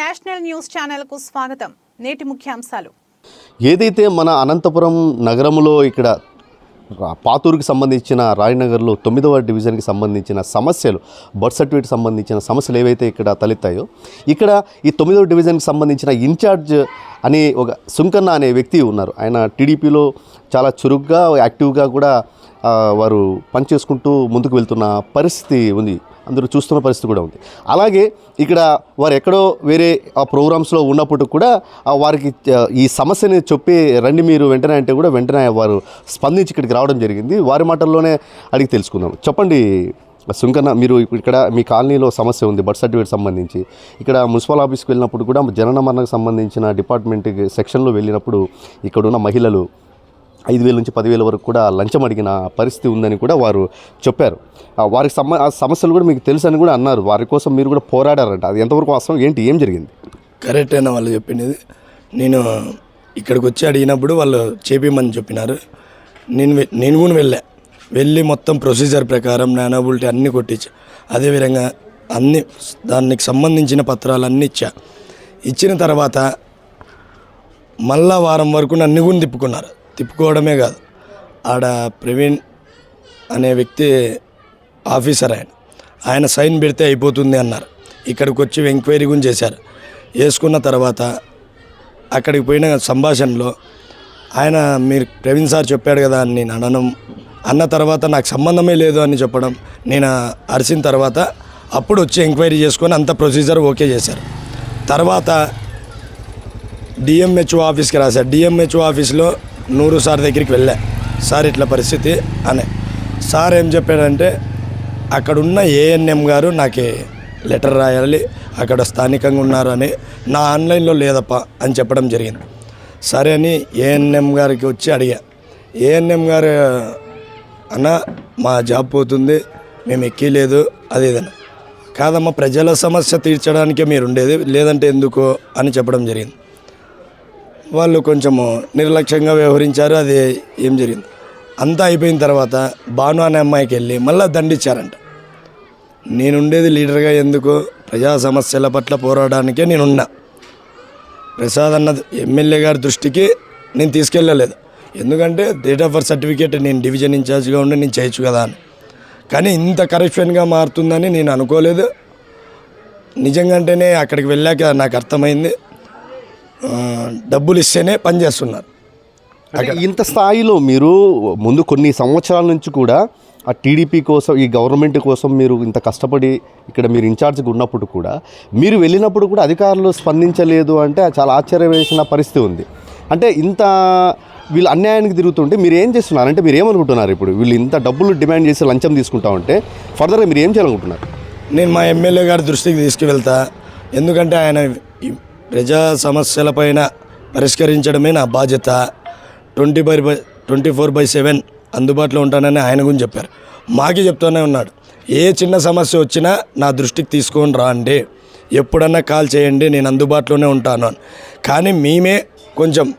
National news ఛానల్కు స్వాగతం. నేటి ముఖ్యాంశాలు. ఏదైతే మన అనంతపురం నగరంలో ఇక్కడ పాతూరుకి సంబంధించిన రాయనగర్లో తొమ్మిదవ డివిజన్కి సంబంధించిన సమస్యలు బర్త్ సర్టిఫికేట్ సంబంధించిన సమస్యలు ఏవైతే ఇక్కడ తలెత్తాయో ఇక్కడ ఈ తొమ్మిదవ డివిజన్కి సంబంధించిన ఇన్ఛార్జ్ అనే ఒక సుంకన్న అనే వ్యక్తి ఉన్నారు. ఆయన టీడీపీలో చాలా చురుగ్గా యాక్టివ్గా కూడా వారు పనిచేసుకుంటూ ముందుకు వెళ్తున్న పరిస్థితి ఉంది. అందరూ చూస్తున్న పరిస్థితి కూడా ఉంది. అలాగే ఇక్కడ వారు ఎక్కడో వేరే ఆ ప్రోగ్రామ్స్లో ఉన్నప్పుడు కూడా వారికి ఈ సమస్యని చెప్పి రండి మీరు వెంటనే అంటే కూడా వెంటనే వారు స్పందించి ఇక్కడికి రావడం జరిగింది. వారి మాటల్లోనే అడిగి తెలుసుకుందాం. చెప్పండి సుంకన్న మీరు ఇక్కడ మీ కాలనీలో సమస్య ఉంది బర్త్ సర్టిఫికేట్ సంబంధించి. ఇక్కడ మున్సిపల్ ఆఫీస్కి వెళ్ళినప్పుడు కూడా జనన మరణకు సంబంధించిన డిపార్ట్మెంట్ సెక్షన్లో వెళ్ళినప్పుడు ఇక్కడున్న మహిళలు ఐదు వేల నుంచి పదివేల వరకు కూడా లంచం అడిగిన పరిస్థితి ఉందని కూడా వారు చెప్పారు. ఆ వారికి సమ ఆ సమస్యలు కూడా మీకు తెలుసు అని కూడా అన్నారు. వారి కోసం మీరు కూడా పోరాడారంట. అది ఎంతవరకు వాస్తవం? ఏంటి? ఏం జరిగింది? కరెక్ట్ అయిన వాళ్ళు చెప్పింది. నేను ఇక్కడికి వచ్చి అడిగినప్పుడు వాళ్ళు చేపిమని చెప్పినారు. నేను వె- నేను కూడా వెళ్ళా. వెళ్ళి మొత్తం ప్రొసీజర్ ప్రకారం నానబిలిటీ అన్నీ కొట్టించా. అదేవిధంగా అన్ని దానికి సంబంధించిన పత్రాలన్నీ ఇచ్చా. ఇచ్చిన తర్వాత మళ్ళా వారం వరకు నన్ను కూడా తిప్పుకున్నారు. తిప్పుకోవడమే కాదు. ఆడ ప్రవీణ్ అనే వ్యక్తి ఆఫీసర్ ఆయన. ఆయన సైన్ పెడితే అయిపోతుంది అన్నారు. ఇక్కడికి వచ్చి ఎంక్వైరీ కూడా చేశారు. వేసుకున్న తర్వాత అక్కడికి పోయిన సంభాషణలో ఆయన మీరు ప్రవీణ్ సార్ చెప్పాడు కదా అని నేను అనడం అన్న తర్వాత నాకు సంబంధమే లేదు అని చెప్పడం నేను అరిసిన తర్వాత అప్పుడు వచ్చి ఎంక్వైరీ చేసుకొని అంత ప్రొసీజర్ ఓకే చేశారు. తర్వాత డిఎంహెచ్ఓ ఆఫీస్కి రాశారు. డిఎంహెచ్ఓ ఆఫీస్లో నూరు సార్ దగ్గరికి వెళ్ళా. సార్ ఇట్లా పరిస్థితి అని. సార్ ఏం చెప్పాడంటే అక్కడున్న ఏఎన్ఎం గారు నాకు లెటర్ రాయాలి అక్కడ స్థానికంగా ఉన్నారు అని. నా ఆన్లైన్లో లేదప్ప అని చెప్పడం జరిగింది. సరే అని ఏఎన్ఎం గారికి వచ్చి అడిగా. ఏఎన్ఎం గారు అన్న మా జాబ్ పోతుంది మేము ఎక్కలేదు అది ఇదని కాదమ్మా ప్రజల సమస్య తీర్చడానికే మీరు ఉండేది లేదంటే ఎందుకు అని చెప్పడం జరిగింది. వాళ్ళు కొంచెము నిర్లక్ష్యంగా వ్యవహరించారు అది ఏం జరిగింది? అంతా అయిపోయిన తర్వాత భాను అనే అమ్మాయికి వెళ్ళి మళ్ళీ దండిచ్చారంట. నేనుండేది లీడర్గా ఎందుకు? ప్రజా సమస్యల పట్ల పోరాడానికే నేనున్నా. ప్రసాద్ అన్న ఎమ్మెల్యే గారి దృష్టికి నేను తీసుకెళ్ళలేదు. ఎందుకంటే డేట్ ఆఫ్ బర్త్ సర్టిఫికేట్ నేను డివిజన్ ఇన్ఛార్జ్గా ఉండి నేను చేయొచ్చు కదా అని. కానీ ఇంత కరప్షన్గా మారుతుందని నేను అనుకోలేదు. నిజంగా అంటేనే అక్కడికి వెళ్ళాక నాకు అర్థమైంది. డబ్బులు ఇస్తేనే పని చేస్తున్నారు. అంటే ఇంత స్థాయిలో మీరు ముందు కొన్ని సంవత్సరాల నుంచి కూడా ఆ టీడీపీ కోసం ఈ గవర్నమెంట్ కోసం మీరు ఇంత కష్టపడి ఇక్కడ మీరు ఇన్ఛార్జ్గా ఉన్నప్పుడు కూడా మీరు వెళ్ళినప్పుడు కూడా అధికారులు స్పందించలేదు అంటే చాలా ఆశ్చర్యం వేసిన పరిస్థితి ఉంది. అంటే ఇంత వీళ్ళు అన్యాయానికి తిరుగుతుంటే మీరు ఏం చేస్తున్నారు? అంటే మీరు ఏమనుకుంటున్నారు ఇప్పుడు? వీళ్ళు ఇంత డబ్బులు డిమాండ్ చేసి లంచం తీసుకుంటా ఉంటే ఫర్దర్గా మీరు ఏం చేయాలనుకుంటున్నారు? నేను మా ఎమ్మెల్యే గారి దృష్టికి తీసుకువెళ్తా. ఎందుకంటే ఆయన ప్రజా సమస్యలపైన పరిష్కరించడమే నా బాధ్యత. Twenty by by twenty four by seven అందుబాటులో ఉంటానని ఆయన గురించి చెప్పారు. మాకి చెప్తూనే ఉన్నాడు. ఏ చిన్న సమస్య వచ్చినా నా దృష్టికి తీసుకొని రాండి. ఎప్పుడన్నా కాల్ చేయండి నేను అందుబాటులోనే ఉంటాను అని. కానీ మేమే కొంచెం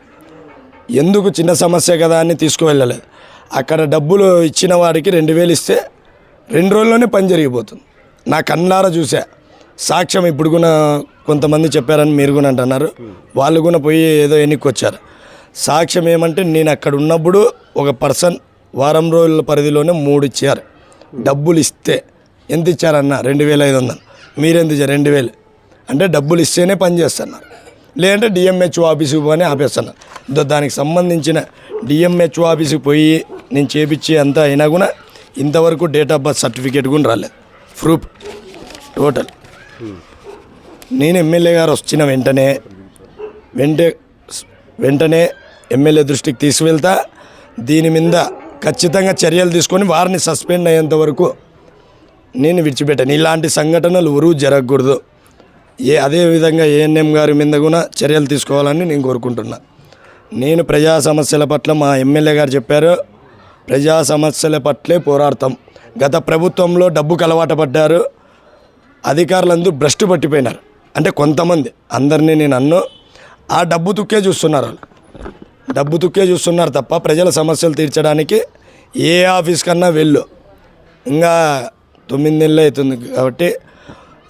ఎందుకు చిన్న సమస్య కదా అని తీసుకువెళ్ళలేదు. అక్కడ డబ్బులు ఇచ్చిన వాడికి రెండు వేలు ఇస్తే రెండు రోజుల్లోనే పని జరిగిపోతుంది. నా కన్నారా చూసా. సాక్ష్యం ఇప్పుడు కూడా కొంతమంది చెప్పారని మీరు కూడా అంటున్నారు. వాళ్ళు కూడా పోయి ఏదో ఎన్నికొచ్చారు. సాక్ష్యం ఏమంటే నేను అక్కడ ఉన్నప్పుడు ఒక పర్సన్ వారం రోజుల పరిధిలోనే మూడు ఇచ్చారు. డబ్బులు ఇస్తే ఎంత ఇచ్చారన్న? రెండు వేల ఐదు వందలు. మీరెంత ఇచ్చారు? రెండు వేలు. అంటే డబ్బులు ఇస్తేనే పని చేస్తున్నారు. లేదంటే డిఎంహెచ్ఓ ఆఫీస్కి పోనీ ఆపేస్తున్నారు. దో- దానికి సంబంధించిన డిఎంహెచ్ఓ ఆఫీస్కి పోయి నేను చేపించి అంతా అయినా కూడా ఇంతవరకు డేట్ ఆఫ్ బర్త్ సర్టిఫికేట్ కూడా రాలేదు. ప్రూఫ్ టోటల్ నేను ఎమ్మెల్యే గారు వచ్చిన వెంటనే వెంటే వెంటనే ఎమ్మెల్యే దృష్టికి తీసుకువెళ్తా. దీని మీద ఖచ్చితంగా చర్యలు తీసుకొని వారిని సస్పెండ్ అయ్యేంత వరకు నేను విడిచిపెట్టాను. ఇలాంటి సంఘటనలు ఉరువు జరగకూడదు. ఏ అదే విధంగా ఏఎన్ఎం గారి మీద కూడా చర్యలు తీసుకోవాలని నేను కోరుకుంటున్నా. నేను ప్రజా సమస్యల పట్ల మా ఎమ్మెల్యే గారు చెప్పారు ప్రజా సమస్యల పట్లే పోరాడతాం. గత ప్రభుత్వంలో డబ్బుకు అలవాటు పడ్డారు. అధికారులందరూ భ్రష్టు పట్టిపోయినారు. అంటే కొంతమంది. అందరినీ నేను అన్ను ఆ డబ్బు తుక్కే చూస్తున్నారు వాళ్ళు. డబ్బు తుక్కే చూస్తున్నారు తప్ప ప్రజల సమస్యలు తీర్చడానికి ఏ ఆఫీస్ కన్నా వెళ్ళు. ఇంకా తొమ్మిది నెలలు అవుతుంది కాబట్టి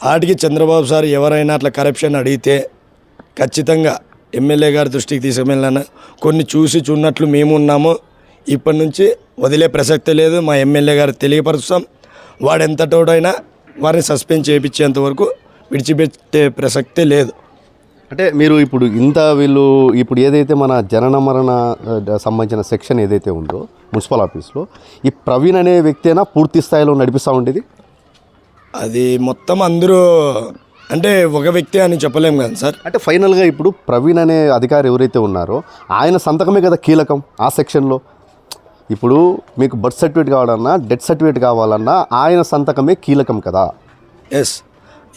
వాటికి చంద్రబాబు సార్ ఎవరైనా అట్లా కరప్షన్ అడిగితే ఖచ్చితంగా ఎమ్మెల్యే గారి దృష్టికి తీసుకువెళ్ళాను కొన్ని చూసి చూన్నట్లు మేము ఉన్నాము. ఇప్పటి నుంచి వదిలే ప్రసక్తి లేదు. మా ఎమ్మెల్యే గారు తెలియపరుస్తాం. వాడు ఎంతటోడైనా వారిని సస్పెండ్ చేయించేంత వరకు విడిచిపెట్టే ప్రసక్తే లేదు. అంటే మీరు ఇప్పుడు ఇంత వీళ్ళు ఇప్పుడు ఏదైతే మన జనన మరణ సంబంధించిన సెక్షన్ ఏదైతే ఉందో మున్సిపల్ ఆఫీస్లో ఈ ప్రవీణ్ అనే వ్యక్తేనా పూర్తి స్థాయిలో నడిపిస్తూ ఉండేది? అది మొత్తం అందరూ అంటే ఒక వ్యక్తి అని చెప్పలేం కదా సార్. అంటే ఫైనల్గా ఇప్పుడు ప్రవీణ్ అనే అధికారి ఎవరైతే ఉన్నారో ఆయన సంతకమే కదా కీలకం ఆ సెక్షన్లో? ఇప్పుడు మీకు బర్త్ సర్టిఫికేట్ కావాలన్నా డెత్ సర్టిఫికేట్ కావాలన్నా ఆయన సంతకమే కీలకం కదా. ఎస్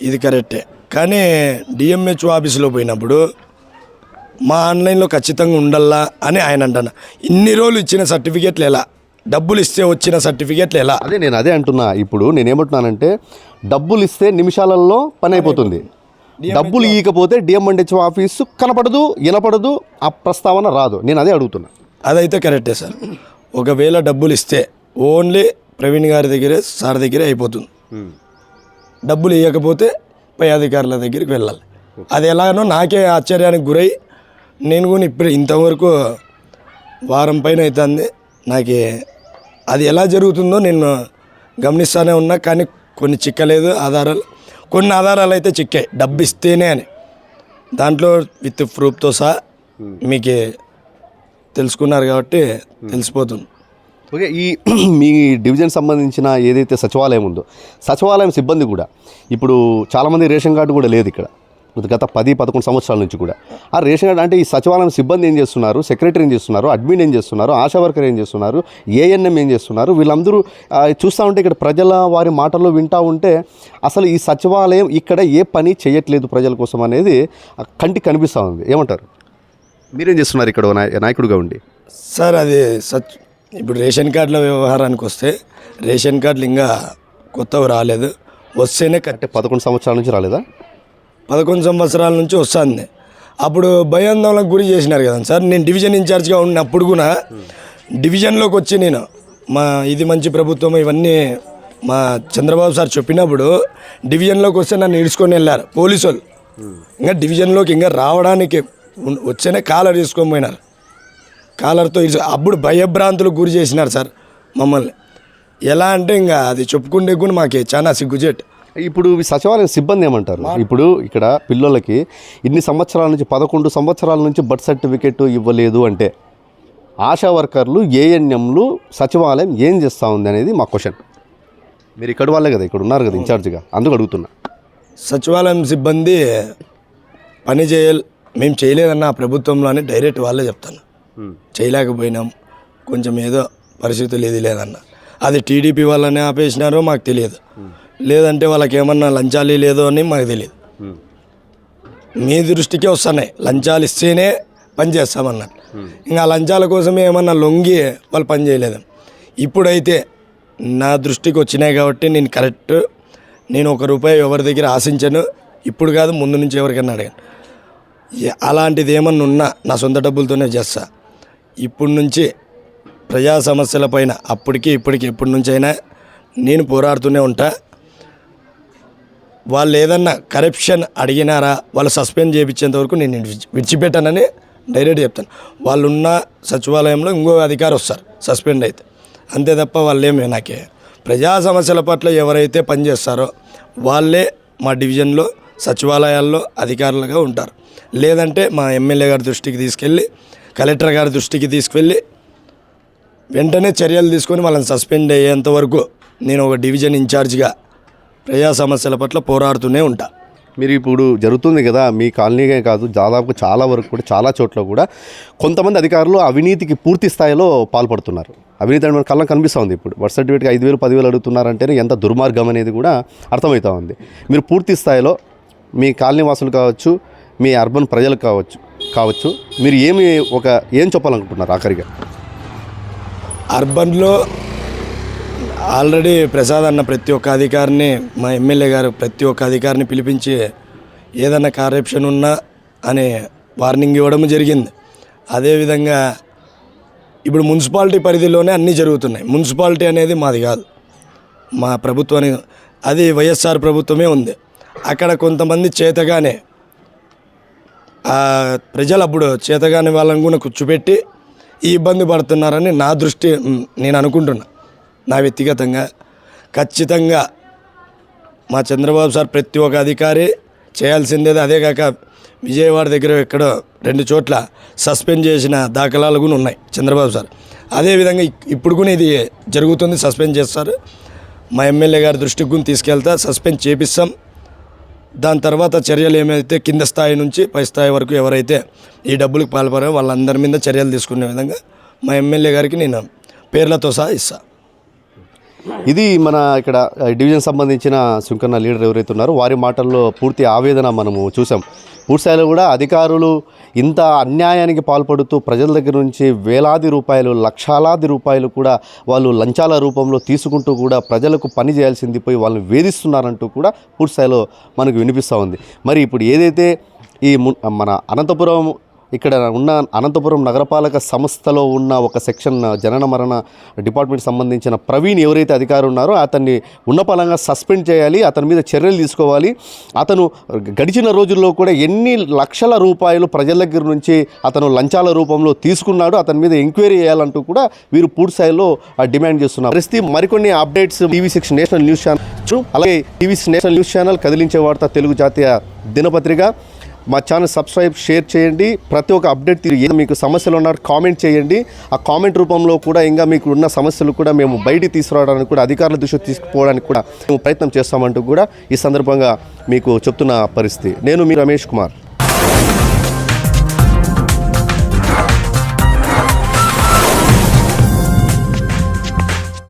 ఇది కరెక్టే కానీ డిఎంహెచ్ఓ ఆఫీసులో పోయినప్పుడు మా ఆన్లైన్లో ఖచ్చితంగా ఉండాలా అని ఆయన అంటాను. ఇన్ని రోజులు ఇచ్చిన సర్టిఫికేట్లు ఎలా? డబ్బులు ఇస్తే వచ్చిన సర్టిఫికేట్లు ఎలా? అదే నేను అదే అంటున్నా. ఇప్పుడు నేనేమంటున్నానంటే డబ్బులు ఇస్తే నిమిషాలలో పని అయిపోతుంది. డబ్బులు ఇవ్వకపోతే డిఎంఎండ్హెచ్ఓ ఆఫీసు కనపడదు వినపడదు ఆ ప్రస్తావన రాదు. నేను అదే అడుగుతున్నా. అదైతే కరెక్టే సార్. ఒకవేళ డబ్బులు ఇస్తే ఓన్లీ ప్రవీణ్ గారి దగ్గరే సార్ దగ్గరే అయిపోతుంది. డబ్బులు ఇవ్వకపోతే పై అధికారుల దగ్గరికి వెళ్ళాలి. అది ఎలాగనో నాకే ఆశ్చర్యానికి గురై నేను కూడా ఇప్పుడు ఇంతవరకు వారం పైన అవుతుంది నాకు అది ఎలా జరుగుతుందో నేను గమనిస్తూనే ఉన్నా కానీ కొన్ని చిక్కలేదు ఆధారాలు. కొన్ని ఆధారాలు అయితే చిక్కాయి. డబ్బు ఇస్తేనే అని. దాంట్లో విత్ ప్రూఫ్తో సహా మీకు తెలుసుకున్నారు కాబట్టి తెలిసిపోతుంది. ఓకే ఈ మీ డివిజన్ సంబంధించిన ఏదైతే సచివాలయం ఉందో సచివాలయం సిబ్బంది కూడా ఇప్పుడు చాలామంది రేషన్ కార్డు కూడా లేదు ఇక్కడ. గత పది పదకొండు సంవత్సరాల నుంచి కూడా. ఆ రేషన్ కార్డు అంటే ఈ సచివాలయం సిబ్బంది ఏం చేస్తున్నారు? సెక్రటరీ ఏం చేస్తున్నారు? అడ్మిన్ ఏం చేస్తున్నారు? ఆశా వర్కర్ ఏం చేస్తున్నారు? ఏఎన్ఎం ఏం చేస్తున్నారు? వీళ్ళందరూ చూస్తూ ఉంటే ఇక్కడ ప్రజల వారి మాటల్లో వింటూ ఉంటే అసలు ఈ సచివాలయం ఇక్కడ ఏ పని చేయట్లేదు ప్రజల కోసం అనేది కంటికి కనిపిస్తూ ఉంది. ఏమంటారు? మీరేం చేస్తున్నారు ఇక్కడ నాయ- నాయకుడిగా ఉండి? సార్ అది సచ్ ఇప్పుడు రేషన్ కార్డుల వ్యవహారానికి వస్తే రేషన్ కార్డులు ఇంకా కొత్తవి రాలేదు. వస్తేనే కరెక్ట్ పదకొండు సంవత్సరాల నుంచి రాలేదా? పదకొండు సంవత్సరాల నుంచి వస్తుంది. అప్పుడు భయాందోళనకు గురి చేసినారు కదా సార్. నేను డివిజన్ ఇన్ఛార్జ్గా ఉన్నప్పుడు కూడా డివిజన్లోకి వచ్చి నేను మా ఇది మంచి ప్రభుత్వం ఇవన్నీ మా చంద్రబాబు సార్ చెప్పినప్పుడు డివిజన్లోకి వస్తే నన్ను ఇడుచుకొని వెళ్ళారు పోలీసు వాళ్ళు ఇంకా డివిజన్లోకి ఇంకా రావడానికి వచ్చేనే కాలర్ తీసుకొని పోయినారు. కాలర్తో అప్పుడు భయభ్రాంతులకు గురి చేసినారు సార్ మమ్మల్ని. ఎలా అంటే ఇంకా అది చెప్పుకుంటే కూడా మాకు చాలా సిగ్గుచేట్. ఇప్పుడు సచివాలయం సిబ్బంది ఏమంటారు? ఇప్పుడు ఇక్కడ పిల్లలకి ఇన్ని సంవత్సరాల నుంచి పదకొండు సంవత్సరాల నుంచి బర్త్ సర్టిఫికెట్ ఇవ్వలేదు అంటే ఆశా వర్కర్లు ఏఎన్ఎంలు సచివాలయం ఏం చేస్తూ ఉంది అనేది మా క్వశ్చన్. మీరు ఇక్కడ వాళ్ళే కదా ఇక్కడ ఉన్నారు కదా ఇన్ఛార్జ్గా. అందుకు అడుగుతున్నా. సచివాలయం సిబ్బంది పని చేయాలి మేము చేయలేదన్న ఆ ప్రభుత్వంలో అని డైరెక్ట్ వాళ్ళే చెప్తాను చేయలేకపోయినాం. కొంచెం ఏదో పరిస్థితులు ఏది లేదన్న. అది టీడీపీ వాళ్ళనే ఆపేసినారో మాకు తెలియదు. లేదంటే వాళ్ళకి ఏమన్నా లంచాలు లేదో అని మాకు తెలియదు. మీ దృష్టికే వస్తున్నాయి. లంచాలు ఇస్తేనే పని చేస్తామన్నట్టు ఇంకా లంచాల కోసమే ఏమన్నా లొంగి వాళ్ళు పని చేయలేదు. ఇప్పుడైతే నా దృష్టికి వచ్చినాయి కాబట్టి నేను కరెక్ట్ నేను ఒక రూపాయి ఎవరి దగ్గర ఆశించను. ఇప్పుడు కాదు ముందు నుంచి ఎవరికైనా అడిగాను. అలాంటిది ఏమన్నా ఉన్నా నా సొంత డబ్బులతోనే చేస్తా. ఇప్పుడు నుంచి ప్రజా సమస్యల పైన అప్పటికి ఇప్పటికి ఎప్పటి నుంచి అయినా నేను పోరాడుతూనే ఉంటా. వాళ్ళు ఏదన్నా కరప్షన్ అడిగినారా వాళ్ళు సస్పెండ్ చేయించేంత వరకు నేను విడిచిపెట్టానని డైరెక్ట్ చెప్తాను. వాళ్ళు ఉన్న సచివాలయంలో ఇంకో అధికారి వస్తారు సస్పెండ్ అయితే. అంతే తప్ప వాళ్ళేమి నాకే. ప్రజా సమస్యల పట్ల ఎవరైతే పనిచేస్తారో వాళ్ళే మా డివిజన్లో సచివాలయాల్లో అధికారులుగా ఉంటారు. లేదంటే మా ఎమ్మెల్యే గారి దృష్టికి తీసుకెళ్ళి కలెక్టర్ గారి దృష్టికి తీసుకెళ్ళి వెంటనే చర్యలు తీసుకొని వాళ్ళని సస్పెండ్ అయ్యేంత వరకు నేను ఒక డివిజన్ ఇన్ఛార్జ్గా ప్రజా సమస్యల పట్ల పోరాడుతూనే ఉంటా. మీరు ఇప్పుడు జరుగుతుంది కదా మీ కాలనీకే కాదు దాదాపు చాలా వరకు కూడా చాలా చోట్ల కూడా కొంతమంది అధికారులు అవినీతికి పూర్తి స్థాయిలో పాల్పడుతున్నారు. అవినీతి అనేది మన కళ్ళం కనిపిస్తూ ఉంది ఇప్పుడు. బర్త్ సర్టిఫికేట్కి ఐదు వేలు పదివేలు అడుగుతున్నారంటేనే ఎంత దుర్మార్గం అనేది కూడా అర్థమవుతూ ఉంది. మీరు పూర్తి స్థాయిలో మీ కాలనీ వాసులు కావచ్చు మీ అర్బన్ ప్రజలు కావచ్చు కావచ్చు మీరు ఏమి ఒక ఏం చెప్పాలనుకుంటున్నారు ఆఖరిగా? అర్బన్లో ఆల్రెడీ ప్రసాద్ అన్న ప్రతి ఒక్క అధికారిని మా ఎమ్మెల్యే గారు ప్రతి ఒక్క అధికారిని పిలిపించి ఏదన్నా కరప్షన్ ఉన్నా అనే వార్నింగ్ ఇవ్వడం జరిగింది. అదేవిధంగా ఇప్పుడు మున్సిపాలిటీ పరిధిలోనే అన్నీ జరుగుతున్నాయి. మున్సిపాలిటీ అనేది మాది కాదు. మా ప్రభుత్వానికి అది వైఎస్ఆర్ ప్రభుత్వమే ఉంది. అక్కడ కొంతమంది చేతగానే ప్రజలు అప్పుడు చేతగాని వాళ్ళని కూడా కూర్చోబెట్టి ఈ ఇబ్బంది పడుతున్నారని నా దృష్టి నేను అనుకుంటున్నా. నా వ్యక్తిగతంగా ఖచ్చితంగా మా చంద్రబాబు సార్ ప్రతి ఒక్క అధికారి చేయాల్సిందేది అదే కాక విజయవాడ దగ్గర ఎక్కడో రెండు చోట్ల సస్పెండ్ చేసిన దాఖలాలు కూడా ఉన్నాయి చంద్రబాబు సార్. అదేవిధంగా ఇప్పుడు కూడా ఇది జరుగుతుంది సస్పెండ్ చేస్తారు. మా ఎమ్మెల్యే గారి దృష్టికి కూడా తీసుకెళ్తా సస్పెండ్ చేపిస్తాం. దాని తర్వాత చర్యలు ఏమైతే కింద స్థాయి నుంచి పై స్థాయి వరకు ఎవరైతే ఈ డబ్బులకు పాల్పడారో వాళ్ళందరి మీద చర్యలు తీసుకునే విధంగా మా ఎమ్మెల్యే గారికి నేను పేర్లతో సహా ఇస్తాను ఇది మన ఇక్కడ డివిజన్ సంబంధించిన సుంకన్న లీడర్ ఎవరైతే ఉన్నారో వారి మాటల్లో పూర్తి ఆవేదన మనము చూసాం. పూర్తిస్థాయిలో కూడా అధికారులు ఇంత అన్యాయానికి పాల్పడుతూ ప్రజల దగ్గర నుంచి వేలాది రూపాయలు లక్షలాది రూపాయలు కూడా వాళ్ళు లంచాల రూపంలో తీసుకుంటూ కూడా ప్రజలకు పని చేయాల్సింది పోయి వాళ్ళని వేధిస్తున్నారంటూ కూడా పూర్తిస్థాయిలో మనకు వినిపిస్తూ ఉంది. మరి ఇప్పుడు ఏదైతే ఈ ము- మన అనంతపురం ఇక్కడ ఉన్న అనంతపురం నగరపాలక సంస్థలో ఉన్న ఒక సెక్షన్ జనన మరణ డిపార్ట్మెంట్ సంబంధించిన ప్రవీణ్ ఎవరైతే అధికారి ఉన్నారో అతన్ని ఉన్నపలంగా సస్పెండ్ చేయాలి అతని మీద చర్యలు తీసుకోవాలి. అతను గడిచిన రోజుల్లో కూడా ఎన్ని లక్షల రూపాయలు ప్రజల దగ్గర నుంచి అతను లంచాల రూపంలో తీసుకున్నాడు అతని మీద ఎంక్వైరీ చేయాలంటూ కూడా వీరు పూర్తి స్థాయిలో డిమాండ్ చేస్తున్నారు. ప్రస్తుతం మరికొన్ని updates TV six national news channel అలాగే టీవీ నేషనల్ న్యూస్ ఛానల్ కదిలించే వార్త తెలుగు జాతీయ దినపత్రిక. మా ఛానల్ సబ్స్క్రైబ్ షేర్ చేయండి. ప్రతి ఒక్క అప్డేట్ తిరిగి ఏదో మీకు సమస్యలు ఉన్నారు కామెంట్ చేయండి. ఆ కామెంట్ రూపంలో కూడా ఇంకా మీకు ఉన్న సమస్యలు కూడా మేము బయటికి తీసుకురావడానికి కూడా అధికారుల దృష్టి తీసుకుపోవడానికి కూడా మేము ప్రయత్నం చేస్తామంటూ కూడా ఈ సందర్భంగా మీకు చెప్తున్న పరిస్థితి. నేను మీ రమేష్ కుమార్.